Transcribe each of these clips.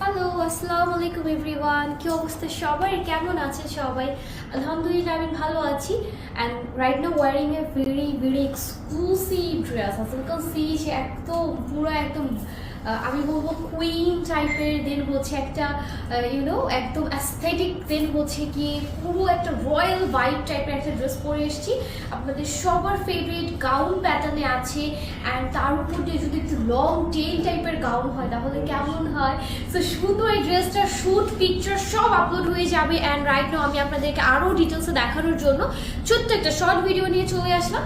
Hello আসসালামু আলাইকুম everyone কি অবস্থা সবাই কেমন আছেন সবাই? আলহামদুলিল্লাহ, আমি ভালো আছি। And right now wearing a very very exclusive dress আজকাল সি সে একদম, পুরো একদম আমি বলব কুইন টাইপের দেন হচ্ছে একটা ইউনো একদম অ্যাস্থেটিক দেন হচ্ছে কি, পুরো একটা রয়্যাল ভাইব টাইপের একটা ড্রেস পরে এসেছি। আপনাদের সবার ফেভারিট গাউন প্যাটার্নে আছে অ্যান্ড তার উপর দিয়ে যদি একটু লং টেল টাইপের গাউন হয়, তাহলে কেমন হয়? সো শুধু এই ড্রেসটা শ্যুট পিকচার সব আপলোড হয়ে যাবে অ্যান্ড রাইট নাও আমি আপনাদেরকে আরও ডিটেলসে দেখানোর জন্য ছোট্ট একটা শর্ট ভিডিও নিয়ে চলে আসলাম।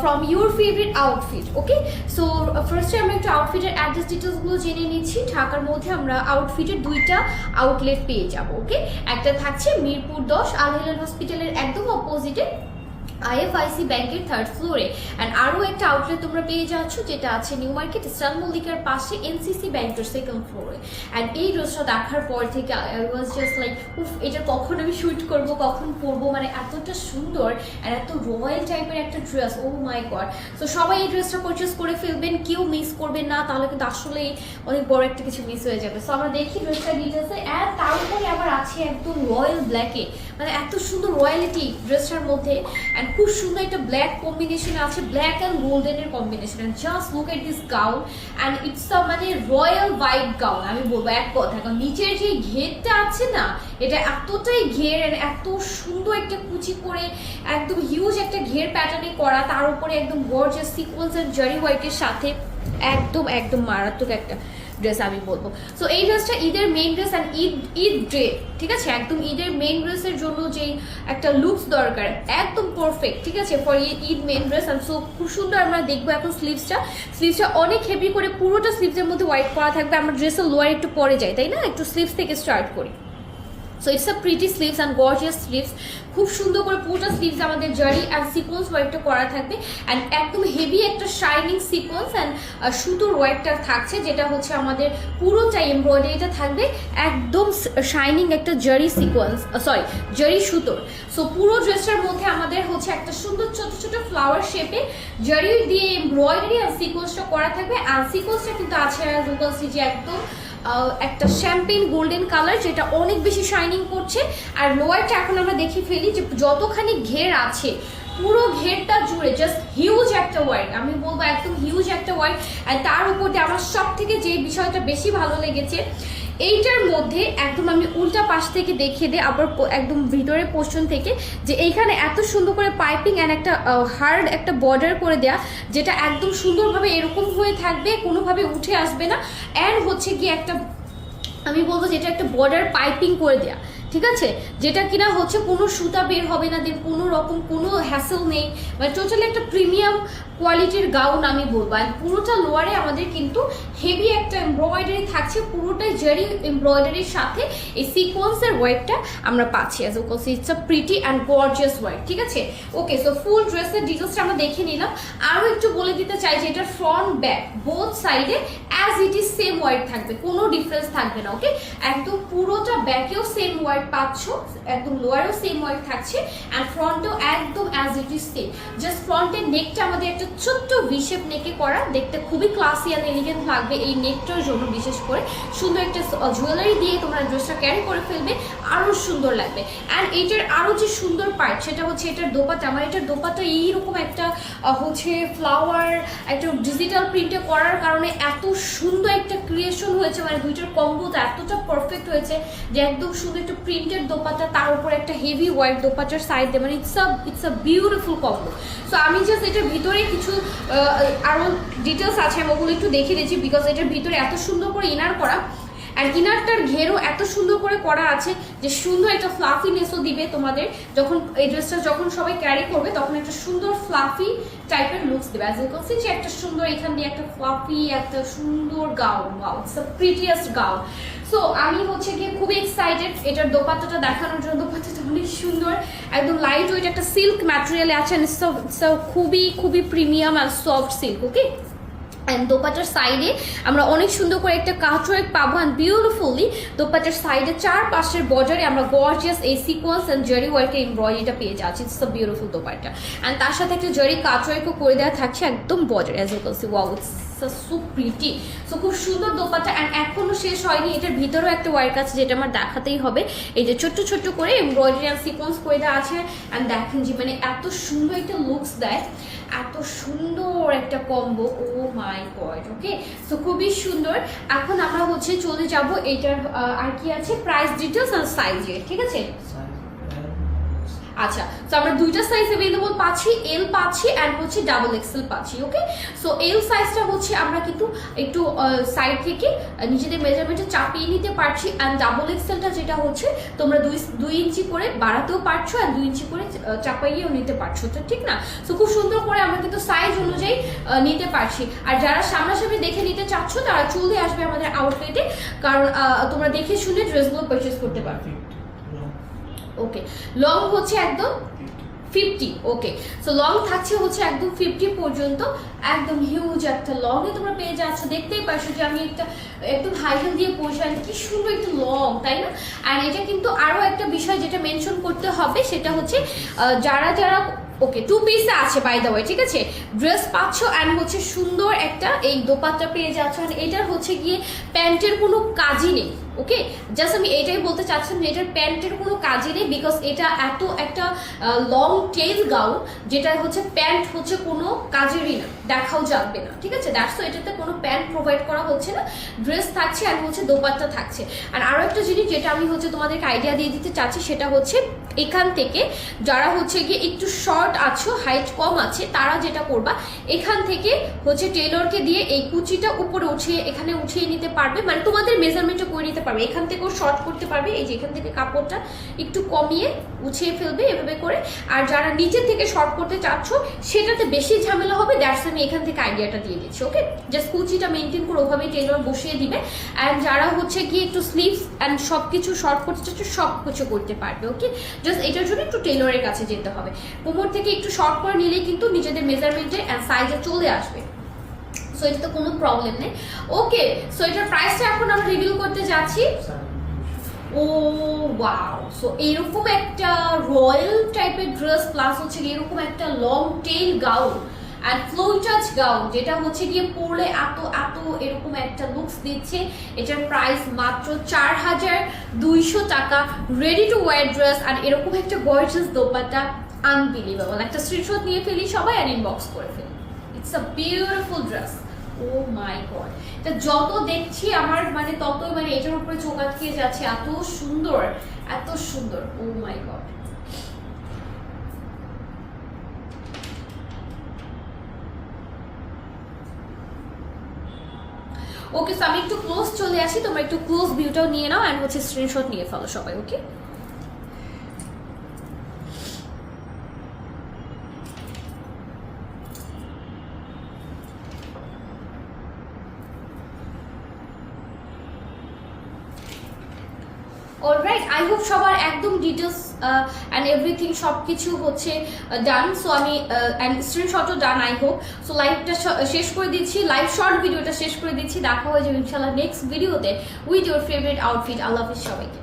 From your favourite outfit okay so ফার্স্টে আমরা একটু আউটফিটের অ্যাড্রেস ডিটেলসগুলো জেনে নিচ্ছি। ঢাকার মধ্যে আমরা আউটফিটের দুইটা আউটলেট পেয়ে যাব ওকে একটা থাকছে মিরপুর দশ, আলহিলাল হসপিটালের একদম অপোজিটে আইএফআইসি ব্যাংকের থার্ড ফ্লোরে অ্যান্ড আরও একটা আউটলেট তোমরা পেয়ে যাচ্ছ, যেটা আছে নিউ মার্কেট ইস্টার্ন মল্লিকার পাশে এনসিসি ব্যাংকের সেকেন্ড ফ্লোরে অ্যান্ড এই ড্রেসটা দেখার পর থেকে আই ওয়াজ জাস্ট লাইক উফ, এটা কখন আমি শ্যুট করব, কখন পরবো? মানে এতটা সুন্দর অ্যান্ড এত রয়্যাল টাইপের একটা ড্রেস ও মাই গড তো সবাই এই ড্রেসটা পারচেস করে ফেলবেন, কেউ মিস করবেন না, তাহলে কিন্তু আসলে অনেক বড় একটা কিছু মিস হয়ে যাবে। সো আমরা দেখি ড্রেসটা ডিটেলসে অ্যান্ড তার উপরে আবার আছে একদম রয়্যাল ব্ল্যাকে মানে এত সুন্দর রয়্যালিটি ড্রেসটার মধ্যে। অ্যান্ড খুব সুন্দর একটা ব্ল্যাক কম্বিনেশন আছে ব্ল্যাক অ্যান্ড গোল্ডেনের combination just look at this gown and it's a মানে রয়্যাল হোয়াইট গাউন আমি বলব এক কথা, কারণ নিচের যে ঘেরটা আছে না, এটা এতটাই ঘের এত সুন্দর একটা কুচি করে, একদম হিউজ একটা ঘের প্যাটার্নে করা, তার উপরে একদম গর্জাস সিকোয়েন্স অ্যান্ড জারি হোয়াইটের সাথে, একদম একদম মারাত্মক একটা। ড্রেস আমি বলব। সো এই ড্রেসটা ঈদের main dress and Eid Eid day ঠিক আছে? একদম ঈদের মেইন ড্রেসের জন্য যেই একটা লুকস দরকার, একদম পারফেক্ট ঠিক আছে? For Eid main dress and so খুব সুন্দর আমরা দেখব এখন স্লিভসটা স্লিভসটা অনেক হেভি করে পুরোটা স্লিভসের মধ্যে হোয়াইট করা থাকবে, আমার ড্রেসের লোয়ার একটু পরে যায় তাই না? একটু স্লিভস থেকে স্টার্ট করি। So it's a pretty sleeves and gorgeous sleeves খুব সুন্দর করে পুরোটা স্লিভস আমাদের জারি অ্যান্ড সিকোয়েন্স ওয়ার্কটা করা থাকবে অ্যান্ড একদম হেভি একটা শাইনিং সিকোয়েন্স অ্যান্ড সুতোর ওয়ার্কটা থাকছে যেটা হচ্ছে আমাদের পুরোটা এমব্রয়ডারিটা থাকবে একদম শাইনিং একটা জারি সিকোয়েন্স সরি জারি সুতোর। সো পুরো ড্রেসটার মধ্যে আমাদের হচ্ছে একটা সুন্দর ছোট ছোট ফ্লাওয়ার শেপে জারি দিয়ে এমব্রয়ডারি আর সিকোয়েন্সটা করা থাকবে অ্যান্ড সিকোয়েন্সটা কিন্তু আছে যে একদম একটা শ্যাম্পেন গোল্ডেন কালার যেটা অনেক বেশি শাইনিং করছে। আর লোয়ারটা এখন আমরা দেখে ফেলি যে যতখানি ঘের আছে, পুরো ঘেরটা জুড়ে জাস্ট হিউজ একটা ওয়ার্ড আমি বলব একদম হিউজ একটা ওয়ার্ড আর তার উপর দিয়ে আমার সব থেকে যে বিষয়টা বেশি ভালো লেগেছে এইটার মধ্যে একদম আমি উল্টা পাশ থেকে দেখিয়ে দিই, আবার একদম ভিতরে পোর্শন থেকে, যে এইখানে এত সুন্দর করে পাইপিং অ্যান্ড একটা হার্ড একটা বর্ডার করে দেয়া, যেটা একদম সুন্দরভাবে এরকম হয়ে থাকবে, কোনোভাবে উঠে আসবে না অ্যান্ড হচ্ছে কি একটা, আমি বলব যেটা একটা বর্ডার পাইপিং করে দেয়া, ঠিক আছে? যেটা কিনা হচ্ছে কোনো সুতা বের হবে না দেন কোনো রকম কোনো হ্যাসেল নেই মানে টোটালি একটা প্রিমিয়াম কোয়ালিটির গাউন আমি বলব। আর পুরোটা লোয়ারে আমাদের কিন্তু হেভি একটা এমব্রয়ডারি থাকছে। পুরোটাই জারি এমব্রয়ডারির সাথে এই সিকোয়েন্সের ওয়ার্কটা আমরা পাচ্ছি। As ওকলস it's a pretty and gorgeous work ঠিক আছে? ওকে সো ফুল ড্রেসের ডিটেলসটা আমরা দেখে নিলাম। আরও একটু বলে দিতে চাই যে এটার ফ্রন্ট ব্যাক বোথ সাইডে as it is same work থাকবে। কোনো ডিফারেন্স থাকবে না ওকে একদম পুরোটা ব্যাকেও সেম ওয়ার্ক পাচ্ছ। একদম লোয়ারেও সেম ওয়ার্ক থাকছে। অ্যান্ড ফ্রন্টেও একদম as it is same just ফ্রন্টের নেকটা আমাদের একটা ছোট্ট ভিশেপ নেকে করা, দেখতে খুবই ক্লাসি অ্যান্ড এলিগেন্ট লাগবে এই নেকটার জন্য, বিশেষ করে সুন্দর একটা জুয়েলারি দিয়ে তোমরা ড্রেসটা ক্যারি করে ফেলবে আরও সুন্দর লাগবে। অ্যান্ড এইটার আরও যে সুন্দর পার্ট সেটা হচ্ছে এটার দোপাটা আমার এটার দোপাটা এইরকম একটা হচ্ছে ফ্লাওয়ার একটা ডিজিটাল প্রিন্টে করার কারণে এত সুন্দর একটা ক্রিয়েশন হয়েছে। মানে দুইটার কম্বোটা এতটা পারফেক্ট হয়েছে যে একদম সুন্দর একটা প্রিন্টের দোপাটা তার উপর একটা হেভি হোয়াইট দোপাটার সাইড দিয়ে মানে it's a it's a beautiful combo so আমি জাস্ট এটার ভিতরে কিছু আহ, আরও ডিটেলস আছে আমি ওগুলো একটু দেখে দিয়েছি বিকজ এটার ভিতরে এত সুন্দর করে ইনার করা আর ইনারটার ঘেরও এত সুন্দর করে করা আছে যে সুন্দর একটা ফ্লাফিনেসও দিবে তোমাদের যখন এই ড্রেসটা যখন সবাই ক্যারি করবে তখন একটা সুন্দর ফ্লাফি টাইপের লুকস দেবে। অ্যাজ ইউ যে একটা সুন্দর এখান দিয়ে একটা ফ্লাফি একটা সুন্দর gown wow it's prettiest gown so আমি হচ্ছে গিয়ে খুবই এক্সাইটেড এটার দোপাট্টাটা দেখানোর জন্য। দোপাট্টাটা অনেক সুন্দর। একদম লাইট ওয়েট একটা সিল্ক ম্যাটেরিয়ালে আছে খুবই খুবই প্রিমিয়াম আর সফট সিল্ক ওকে অ্যান্ড দোপাটার সাইডে আমরা অনেক সুন্দর করে একটা কাটওয়ার্ক পাবো অ্যান্ড বিউটিফুলি দোপাটার সাইডে চার পাশের বর্ডারে আমরা গর্জিয়াস এই সিকোয়েন্স অ্যান্ড জারি ওয়ার্কের এমব্রয়ডারিটা পেয়ে যাচ্ছি। It's the beautiful dupatta and তার সাথে একটা জারি কাটওয়ার্কও করে দেওয়া থাকছে একদম border as you can see wow so pretty so খুব সুন্দর দোপাটা অ্যান্ড এখনও শেষ হয়নি। এটার ভিতরেও একটা ওয়ার্ক আছে যেটা আমার দেখাতেই হবে। এই যে ছোট্ট ছোট্ট করে এমব্রয়ডারি আর সিকোয়েন্স করে দেওয়া আছে। অ্যান্ড দেখেন যে মানে এত সুন্দর একটা লুকস দেয়। এত সুন্দর একটা combo oh my god okay so খুবই সুন্দর। এখন আমরা হচ্ছে চলে যাব। এটার আর কি আছে? প্রাইস ডিটেলস আর সাইজে ঠিক আছে? আচ্ছা তো আমরা দুইটা সাইজ অ্যাভেলেবল পাচ্ছি এল পাচ্ছি অ্যান্ড হচ্ছে ডাবল এক্সেল পাচ্ছি ওকে সো এল সাইজটা হচ্ছে আমরা কিন্তু একটু সাইড থেকে নিজেদের মেজারমেন্টে চাপিয়ে নিতে পারছি অ্যান্ড ডাবল এক্সেলটা যেটা হচ্ছে, তোমরা দুই দুই ইঞ্চি করে বাড়াতেও পারছ আর দুই ইঞ্চি করে চাপাইয়েও নিতে পারছ, তো ঠিক না? সো খুব সুন্দর করে আমরা কিন্তু সাইজ অনুযায়ী নিতে পারছি। আর যারা সামনাসামনি দেখে নিতে চাচ্ছ, তারা চলে আসবে আমাদের আউটলেটে কারণ তোমরা দেখে শুনে ড্রেসগুলো পারচেস করতে পারবে। ওকে লং হচ্ছে একদম ফিফটি ওকে সো লং থাকছে হচ্ছে একদম ফিফটি পর্যন্ত, একদম হিউজ একটা লং এ তোমরা পেয়ে যাচ্ছ। দেখতেই পারছ যে আমি একটা, একদম হাই হিল দিয়ে পৌঁছে আর কি সুন্দর একটু লং তাই না? আর এটা কিন্তু আরও একটা বিষয় যেটা মেনশন করতে হবে, সেটা হচ্ছে যারা যারা ওকে টু পিসে আছে বাই দ্য ওয়ে ঠিক আছে? ড্রেস পাচ্ছ অ্যান্ড হচ্ছে সুন্দর একটা এই দোপাট্টা পেয়ে যাচ্ছ। আর এটার হচ্ছে গিয়ে প্যান্টের কোনো কাজই নেই। ওকে জাস্ট আমি এটাই বলতে চাচ্ছিলাম যে এটার প্যান্টের কোনো কাজই নেই বিকজ এটা এত একটা লং টেল গাউন যেটা হচ্ছে প্যান্ট হচ্ছে কোনো কাজেরই না, দেখাও যাবে না, ঠিক আছে? দ্যাটস এটাতে কোনো প্যান্ট প্রোভাইড করা হচ্ছে না ড্রেস থাকছে আর হচ্ছে দোপাট্টা থাকছে। আর আরও একটা জিনিস যেটা আমি হচ্ছে তোমাদেরকে আইডিয়া দিয়ে দিতে চাচ্ছি, সেটা হচ্ছে এখান থেকে যারা হচ্ছে গিয়ে একটু শর্ট আছো হাইট কম আছে, তারা যেটা করবা, এখান থেকে হচ্ছে টেলরকে দিয়ে এই কুচিটা উপরে উঠিয়ে, এখানে উঠিয়ে নিতে পারবে। মানে তোমাদের মেজারমেন্টটা করে নিতে পারবে। এখান থেকেও শর্ট করতে পারবে। এই যে এখান থেকে কাপড়টা একটু কমিয়ে উছিয়ে ফেলবে এভাবে করে। আর যারা নিচের থেকে শর্ট করতে চাচ্ছ, সেটাতে বেশি ঝামেলা হবে। দ্যাটস আমি এখান থেকে আইডিয়াটা দিয়ে দিচ্ছি ওকে জাস্ট কুচিটা মেনটেন করে ওভাবে টেলর বসিয়ে দিবে। অ্যান্ড যারা হচ্ছে গিয়ে একটু স্লিভস অ্যান্ড সব কিছু শর্ট করতে চাচ্ছ সব কিছু করতে পারবে ওকে জাস্ট এটার জন্য একটু টেলরের কাছে যেতে হবে। কোমর থেকে একটু শর্ট করে নিলেই কিন্তু নিজেদের মেজারমেন্টে অ্যান্ড সাইজে চলে আসবে। সো এটা তো কোনো প্রবলেম নেই। ওকে সো এটার প্রাইসটা এখন আমরা রিভিউ করতে যাচ্ছি। ও ওয়াও সো এরকম একটা রয়্যাল টাইপের ড্রেস প্লাস হচ্ছে এরকম একটা long tail gown and flow touch gown যেটা হচ্ছে গিয়ে পরলে এত এত এরকম একটা লুকস দিচ্ছে। এটার প্রাইস মাত্র চার হাজার দুইশো টাকা। রেডি টু ওয়ার ড্রেস আর এরকম একটা গর্জিয়াস দোপাটা আনবিলিভেবল একটা স্ক্রিনশট নিয়ে ফেলি সবাই আর ইনবক্স করে ফেলি। It's a beautiful dress oh my god এটা যত দেখছি আমার মানে মানে এটার উপরে চোখ যাচ্ছে, এত সুন্দর এত সুন্দর। ও মাই গড ওকে সো আমি একটু ক্লোজ চলে আসি, তোমরা একটু ক্লোজ ভিউটাও নিয়ে নাও অ্যান্ড হচ্ছে স্ক্রিনশট নিয়ে ফেলো সবাই ওকে অলরাইট আই হোপ সবার একদম ডিটেলস অ্যান্ড এভরিথিং সব কিছু হচ্ছে ডান সো আমি অ্যান্ড স্ক্রিনশটও ডান আই হোপ সো লাইভটা শেষ করে দিচ্ছি লাইভ শর্ট ভিডিওটা শেষ করে দিচ্ছি। দেখা হয়ে যাবে ইনশাল্লাহ নেক্সট ভিডিওতে উইথ ইউর ফেভারিট আউটফিট আল্লাহ হাফিজ সবাইকে।